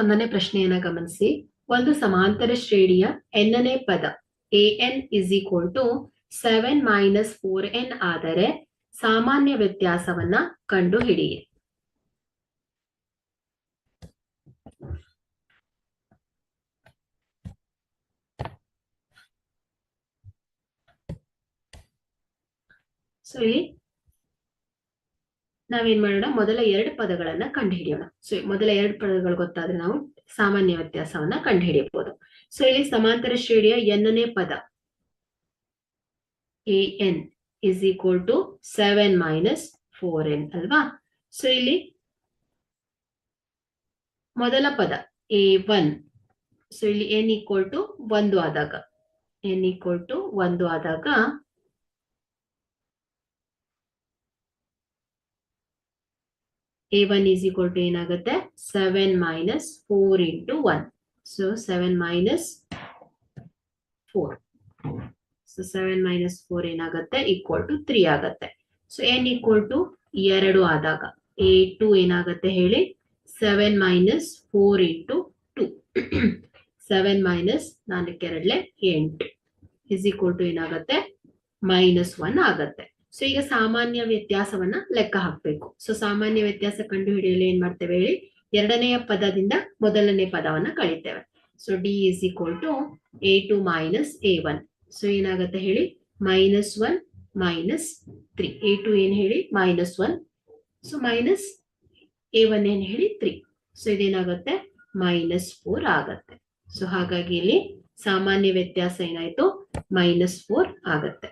ಒಂದನೇ ಪ್ರಶ್ನೆಯನ್ನ ಗಮನಿಸಿ. ಒಂದು ಸಮಾಂತರ ಶ್ರೇಣಿಯ ಎನ್ನನೇ ಪದ A N is equal to seven minus four N ಆದರೆ ಸಾಮಾನ್ಯ ವ್ಯತ್ಯಾಸವನ್ನ ಕಂಡು ಹಿಡಿಯಿ ಸೊ ಇಲ್ಲಿ ನಾವೇನ್ ಮಾಡೋಣ? ಮೊದಲ ಎರಡು ಪದಗಳನ್ನ ಕಂಡುಹಿಡಿಯೋಣ. ಸೊ ಮೊದಲ ಎರಡು ಪದಗಳು ಗೊತ್ತಾದ್ರೆ ನಾವು ಸಾಮಾನ್ಯ ವ್ಯತ್ಯಾಸವನ್ನ ಕಂಡುಹಿಡಿಯಬಹುದು. ಸೊ ಇಲ್ಲಿ ಸಮಾಂತರ ಶ್ರೇಣಿಯ ಎನ್ನನೇ ಪದ. A N is equal to seven minus four N ಅಲ್ವಾ? ಸೊ ಇಲ್ಲಿ ಮೊದಲ ಪದ ಎ ಒನ್ ಸೊ ಇಲ್ಲಿ ಎನ್ ಈಕ್ವಲ್ ಟು ಒಂದು ಆದಾಗ ಎನ್ ಈಕ್ವಲ್ ಟು ಒಂದು ಆದಾಗ A one is equal to ಏನಾಗುತ್ತೆ? Seven minus four into one so seven minus four so seven minus four ಏನಾಗುತ್ತೆ? ಈಕ್ವಲ್ ಟು ತ್ರೀ ಆಗತ್ತೆ. ಸೊ ಎನ್ ಈಕ್ವಲ್ ಟು ಎರಡು ಆದಾಗ A two ಏನಾಗುತ್ತೆ ಹೇಳಿ? Seven minus four into two seven minus ನಾಲ್ಕೆರಡ್ಲೆ ಎಂಟು. Is equal to ಏನಾಗುತ್ತೆ? Minus one ಆಗತ್ತೆ. So ಈಗ ಸಾಮಾನ್ಯ ವ್ಯತ್ಯಾಸವನ್ನ ಲೆಕ್ಕ ಹಾಕ್ಬೇಕು. ಸೊ ಸಾಮಾನ್ಯ ವ್ಯತ್ಯಾಸ ಕಂಡು ಹಿಡಿಯಲು ಏನ್ ಮಾಡ್ತೇವೆ ಹೇಳಿ? ಎರಡನೆಯ ಪದದಿಂದ ಮೊದಲನೇ ಪದವನ್ನ ಕಳಿತೇವೆ. So D is equal to A two minus A one so ಏನಾಗುತ್ತೆ ಹೇಳಿ? Minus one minus three A two ಏನ್ ಹೇಳಿ? Minus one so minus A one ಏನ್ ಹೇಳಿ? ತ್ರೀ ಸೊ ಇದೇನಾಗುತ್ತೆ? ಮೈನಸ್ ಫೋರ್ ಆಗತ್ತೆ. ಸೊ ಹಾಗಾಗಿ ಇಲ್ಲಿ ಸಾಮಾನ್ಯ ವ್ಯತ್ಯಾಸ ಏನಾಯ್ತು? ಮೈನಸ್ ಫೋರ್ ಆಗತ್ತೆ.